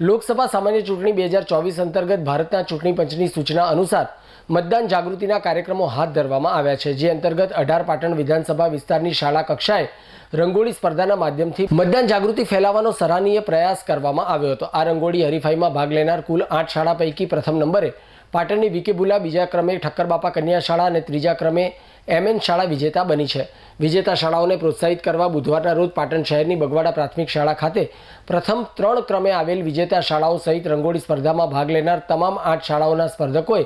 લોકસભા સામાન્ય ચૂંટણી બે હજાર ચોવીસ અંતર્ગત ભારતના ચૂંટણી પંચની સૂચના અનુસાર મતદાન જાગૃતિના કાર્યક્રમો હાથ ધરવામાં આવ્યા છે, જે અંતર્ગત અઢાર પાટણ વિધાનસભા વિસ્તારની શાળા કક્ષાએ રંગોળી સ્પર્ધાના માધ્યમથી મતદાન જાગૃતિ ફેલાવવાનો સરાહનીય પ્રયાસ કરવામાં આવ્યો હતો. આ રંગોળી હરીફાઈમાં ભાગ લેનાર કુલ આઠ શાળા પૈકી પ્રથમ નંબરે પાટણની વિકે બુલા, બીજા ક્રમે ઠક્કરબાપા કન્યા શાળા અને ત્રીજા ક્રમે એમએન શાળા વિજેતા બની છે. વિજેતા શાળાઓને પ્રોત્સાહિત કરવા બુધવારના રોજ પાટણ શહેરની બગવાડા પ્રાથમિક શાળા ખાતે પ્રથમ ત્રણ ક્રમે આવેલ વિજેતા શાળાઓ સહિત રંગોળી સ્પર્ધામાં ભાગ લેનાર તમામ આઠ શાળાઓના સ્પર્ધકોએ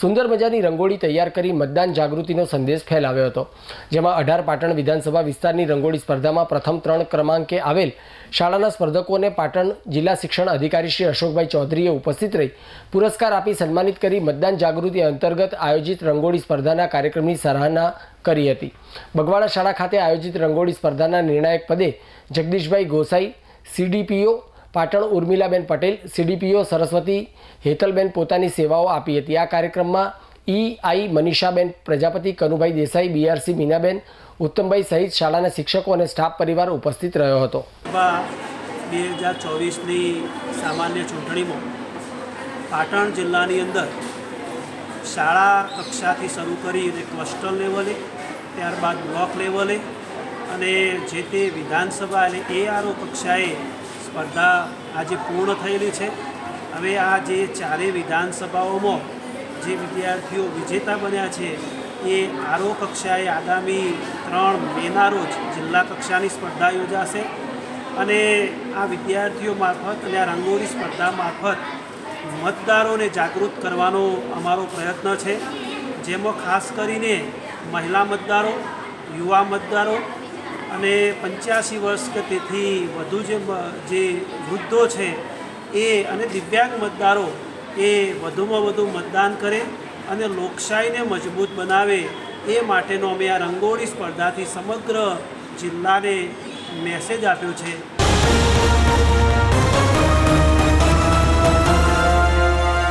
સુંદર મજાની રંગોળી તૈયાર કરી મતદાન જાગૃતિનો સંદેશ ફેલાવ્યો હતો. જેમાં અઢાર પાટણ વિધાનસભા વિસ્તારની રંગોળી સ્પર્ધામાં પ્રથમ ત્રણ ક્રમાંકે આવેલ શાળાના સ્પર્ધકોને પાટણ જિલ્લા શિક્ષણ અધિકારી શ્રી અશોકભાઈ ચૌધરીએ ઉપસ્થિત રહી પુરસ્કાર આપી સન્માનિત કરી મતદાન જાગૃતિ અંતર્ગત આયોજિત રંગોળી સ્પર્ધાના કાર્યક્રમની સરાહના કરી હતી. બગવાડા શાળા ખાતે આયોજિત રંગોળી સ્પર્ધાના નિર્ણાયક પદે જગદીશભાઈ ગોસાઈ, સીડીપીઓ પાટણ ઉર્મિલાબેન પટેલ, સીડીપીઓ સરસ્વતી હેતલબેન પોતાની સેવાઓ આપી હતી. આ કાર્યક્રમમાં E I Manishaben, Prajapati Kanubhai Desai BRC Minaben, Uttambhai સહિત શાળાના શિક્ષકો અને સ્ટાફ પરિવાર ઉપસ્થિત રહ્યો હતો. બે હજાર ચોવીસની સામાન્ય ચૂંટણીમાં પાટણ જિલ્લાની અંદર શાળા કક્ષાથી શરૂ કરી અને ક્લસ્ટર લેવલે, ત્યારબાદ બ્લોક લેવલે અને જે તે વિધાનસભા અને એઆરઓ કક્ષાએ સ્પર્ધા આજે પૂર્ણ થયેલી છે. હવે આ જે ચારેય વિધાનસભાઓમાં જે વિદ્યાર્થીઓ વિજેતા બન્યા છે, એ આરઓ કક્ષાએ આગામી ત્રણ મેના રોજ જિલ્લા કક્ષાની સ્પર્ધા યોજાશે. અને આ વિદ્યાર્થીઓ મારફત અને આ રંગોળી સ્પર્ધા મારફત મતદારોને જાગૃત કરવાનો અમારો પ્રયત્ન છે. જેમાં ખાસ કરીને મહિલા મતદારો, યુવા મતદારો અને પંચ્યાસી વર્ષ કે તેથી વધુ જે જે વૃદ્ધો છે એ અને દિવ્યાંગ મતદારો એ વધુમાં વધુ મતદાન કરે અને લોકશાહીને મજબૂત બનાવે એ માટેનો અમે આ રંગોળી સ્પર્ધાથી સમગ્ર જિલ્લાને મેસેજ આપ્યો છે.